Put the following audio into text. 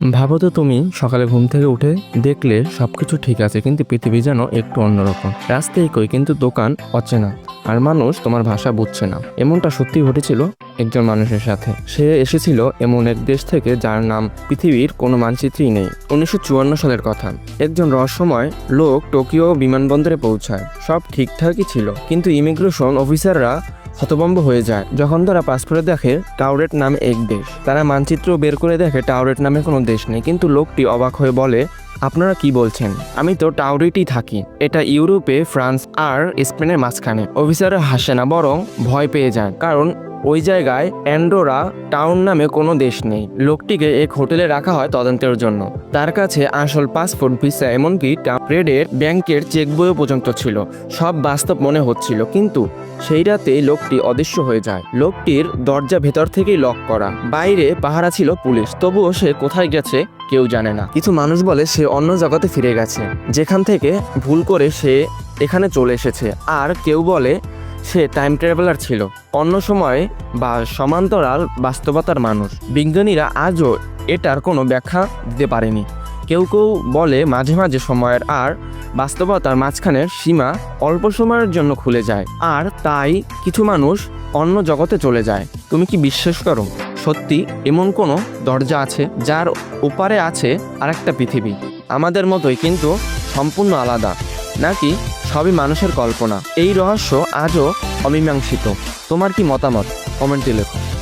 ভাবো তো তুমি, সকালে ঘুম থেকে উঠে দেখলে সবকিছু ঠিক আছে, কিন্তু পৃথিবী যেন একটু অন্যরকম। রাস্তায় কই, কিন্তু দোকান অচেনা। আর মানুষ তোমার ভাষা বুঝছে না। এমনটা সত্যি ঘটেছিল একজন মানুষের সাথে। সে এসেছিল এমন এক দেশ থেকে যার নাম পৃথিবীর কোনো মানচিত্রই নেই। উনিশশো চুয়ান্ন সালের কথা। একজন রহস্যময় লোক টোকিও বিমানবন্দরে পৌঁছায়। সব ঠিকঠাকই ছিল, কিন্তু ইমিগ্রেশন অফিসাররা হতভম্ব হয়ে যায়। যখন তারা পাসপোর্টে দেখে টাওরেট নাম এক দেশ, তারা মানচিত্র বের করে দেখে টাওরেট নামে কোনো দেশ নেই। কিন্তু লোকটি অবাক হয়ে বলে, আপনারা কি বলছেন? আমি তো টাউরেটেই থাকি। এটা ইউরোপে, ফ্রান্স আর স্পেনের মাঝখানে। অফিসাররা হাসে না, বরং ভয় পেয়ে যায়। কারণ ওই জায়গায় অ্যান্ডোরা টাউন নামে কোনো দেশ নেই। লোকটিকে এক হোটেলে রাখা হয় তদন্তের জন্য। তার কাছে আসল পাসপোর্ট, ভিসা এমনকি ট্রেডের ব্যাংকের চেক বইও পর্যন্ত ছিল। সব বাস্তব মনে হচ্ছিল, কিন্তু সেই রাতেই লোকটি অদৃশ্য হয়ে যায়। লোকটির দরজা ভেতর থেকেই লক করা। বাইরে পাহারা ছিল পুলিশ। তবুও সে কোথায় গেছে কেউ জানে না। কিছু মানুষ বলে সে অন্য জগতে ফিরে গেছে। যেখান থেকে ভুল করে সে এখানে চলে এসেছে। আর কেউ বলে সে টাইম ট্রাভেলার ছিল। অন্য সময়ে বা সমান্তরাল বাস্তবতার মানুষ। বিজ্ঞানীরা আজও এটার কোনো ব্যাখ্যা দিতে পারেনি। কেউ কেউ বলে মাঝে মাঝে সময়ের আর বাস্তবতার মাঝখানের সীমা অল্প সময়ের জন্য খুলে যায়। আর তাই কিছু মানুষ অন্য জগতে চলে যায়। তুমি কি বিশ্বাস করো? সত্যি এমন কোনো দরজা আছে যার ওপারে আছে আরেকটা পৃথিবী? আমাদের মতোই কিন্তু সম্পূর্ণ আলাদা। নাকি সবই মানুষের কল্পনা। এই রহস্য আজও অমীমাংসিত। তোমার কি মতামত? কমেন্টে লেখো।